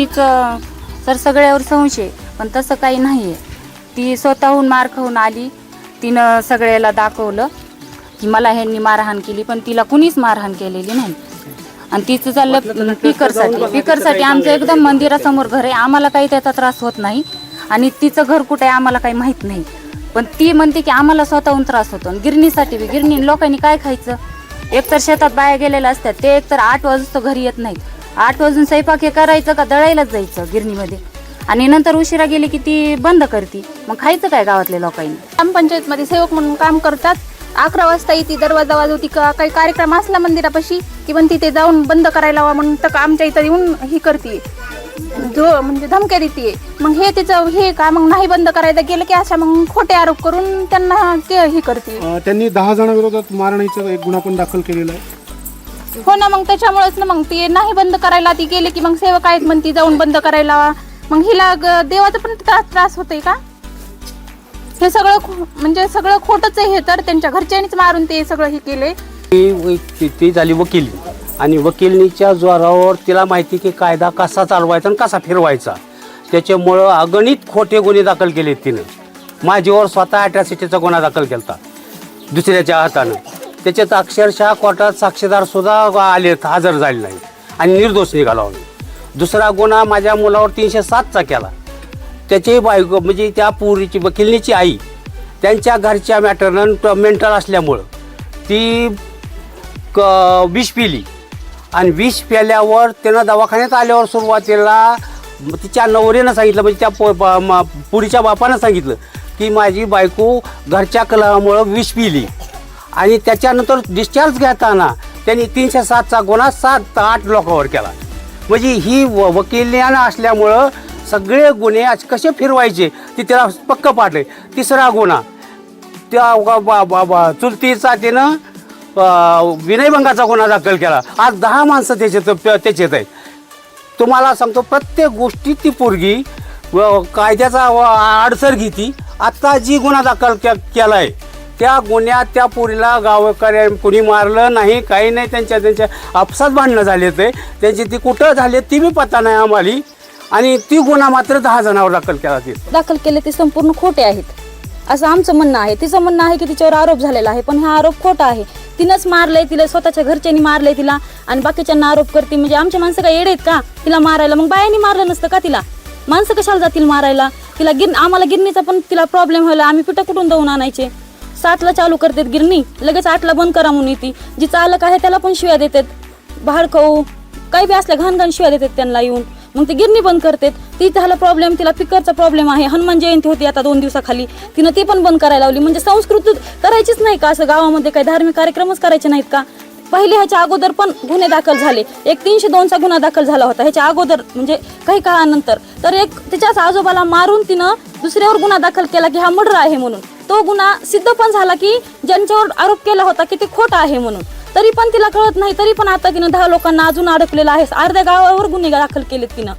तिचं तर सगळ्यावर संशय पण तसं काही नाही आहे ती स्वतःहून मार खाऊन आली तिनं सगळ्याला दाखवलं की मला ह्यांनी मारहाण केली पण तिला कुणीच मारहाण केलेली नाही. आणि तिचं चाललं पिकरसाठी पिकरसाठी आमचं एकदम मंदिरासमोर घर आहे. आम्हाला काही त्याचा त्रास होत नाही. आणि तिचं घर कुठे आहे आम्हाला काही माहीत नाही. पण ती म्हणते की आम्हाला स्वतःहून त्रास होतो. आणि गिरणीसाठी बी गिरणी लोकांनी काय खायचं? एकतर शेतात बाया गेलेल्या असतात ते एकतर आठ वाजता घरी येत नाहीत. आठ वाजून स्वयंपाक हे करायचं का दळायलाच जायचं गिरणीमध्ये? आणि नंतर उशिरा गेली की ती बंद करते. मग खायचं काय गावातल्या लोकांनी? ग्रामपंचायतमध्ये सेवक म्हणून काम करतात. अकरा वाजता येते दरवाजा वाजवती का काही कार्यक्रम असला मंदिरापाशी की पण तिथे जाऊन बंद करायला हवा म्हणून तर आमच्या इथं येऊन ही करते. जो म्हणजे धमक्या देते. मग हे तिचं हे का मग नाही बंद करायला गेलं की अशा मग खोटे आरोप करून त्यांना ते हे करते. त्यांनी दहा जणांविरोधात मारहाणीचा एक गुन्हा पण दाखल केलेला आहे. हो ना मग त्याच्यामुळेच ना मग ती नाही बंद करायला ती गेली की मग सेवक आहेत म्हणती जाऊन बंद करायला. मग हिला ग- देवाचा पण त्रास त्रास होतोय का? हे सगळं खो- म्हणजे सगळं खोटच आहे हे तर त्यांच्या घरच्यांनीच मारून ते सगळं हे केले ती ती- ती झाली वकील. आणि वकिलनीच्या जोरावर तिला माहिती की कायदा कसा चालवायचा आणि कसा फिरवायचा. त्याच्यामुळं अगणित खोटे गुन्हे दाखल केले तिनं. माझ्यावर स्वतः अट्रॅसिटीचा गुन्हा दाखल केला दुसऱ्याच्या हातानं. त्याच्यात अक्षरशः कोर्टात साक्षीदार सुद्धा आले हजर झाले नाही आणि निर्दोष निघाला होता दुसरा गुन्हा माझ्या मुलावर तीनशे सातचा केला. त्याची बायको म्हणजे त्या पुरीची वकिलनीची आई त्यांच्या घरच्या मॅटरनं मेंटल असल्यामुळं ती क विष पिली. आणि विष प्याल्यावर त्यानं दवाखान्यात आल्यावर सुरुवातीला तिच्या नवऱ्यानं सांगितलं म्हणजे त्या प- पुरीच्या बापानं सांगितलं की माझी बायको घरच्या कलहामुळं विष पिली. आणि त्याच्यानंतर डिस्चार्ज घेताना त्यांनी तीनशे सातचा गुन्हा सात आठ लोकांवर केला. म्हणजे ही व वकिल्यानं असल्यामुळं सगळे गुन्हे आज कसे फिरवायचे ते त्याला पक्क पाडले. तिसरा गुन्हा. त्या चुलतीचा त्यानं विनयभंगाचा गुन्हा दाखल केला. आज दहा माणसं त्याच्यात त्याच्यात आहेत. तुम्हाला सांगतो प्रत्येक गोष्टी ती पोरगी कायद्याचा अडसर घेती. आत्ता जी गुन्हा दाखल के केला आहे त्या गुन्ह्यात त्या पुरीला गावकऱ्या कुणी मारलं नाही काही नाही त्यांच्या त्यांच्या आपसात भांडणं झाले ते त्यांची ती कुठं झाली ती बी पत्ता नाही आम्हाला. आणि ती गुन्हा मात्र दहा जणांवर दाखल केला ते दाखल केले ते संपूर्ण खोटे आहेत. असं आमचं म्हणणं आहे. तिचं म्हणणं आहे की तिच्यावर आरोप झालेला आहे पण हा आरोप खोटा आहे. तिनंच मारलंय तिला स्वतःच्या घरच्यांनी मारलंय तिला आणि बाकीच्यांना आरोप करते. म्हणजे आमचे माणसं काय येडे आहेत का? तिला मारायला. मग बायांनी मारलं नसतं का तिला? माणसं कशाला जातील मारायला? तिला गिर आम्हाला गिरणीचा पण तिला प्रॉब्लेम व्हायला आम्ही पिठं कुठून जाऊन आणायचे? सातला चालू करतात गिरणी. लगेच आठला बंद करा म्हणून येते. जी चालक आहे त्याला पण शिव्या देतात. बाहेर खाऊ. काही बी असल्या घाण घाण शिव्या देतात त्यांना येऊन. मग ते गिरणी बंद करतात. ती झाला प्रॉब्लेम तिला पिकरचा प्रॉब्लेम आहे. हनुमान जयंती होती आता दोन दिवसाखाली. तिनं ती पण बंद करायला लावली. म्हणजे संस्कृती करायचीच नाही का? असं गावामध्ये काही धार्मिक कार्यक्रमच करायचे नाहीत का? पहिले ह्याच्या अगोदर पण गुन्हे दाखल झाले. एक तीनशे दोनचा गुन्हा दाखल झाला होता. ह्याच्या अगोदर म्हणजे काही काळानंतर. तर एक तिच्याच आजोबाला मारून तिनं दुसऱ्यावर गुन्हा दाखल केला की हा मर्डर आहे म्हणून. तो गुन्हा सिद्ध पण झाला की ज्यांच्यावर आरोप केला होता की ते खोटा आहे म्हणून. तरी पण तिला कळत नाही तरी पण आता तिनं दहा लोकांना अजून अडकलेलं आहे. अर्ध्या गावावर गुन्हे दाखल केलेत तिनं.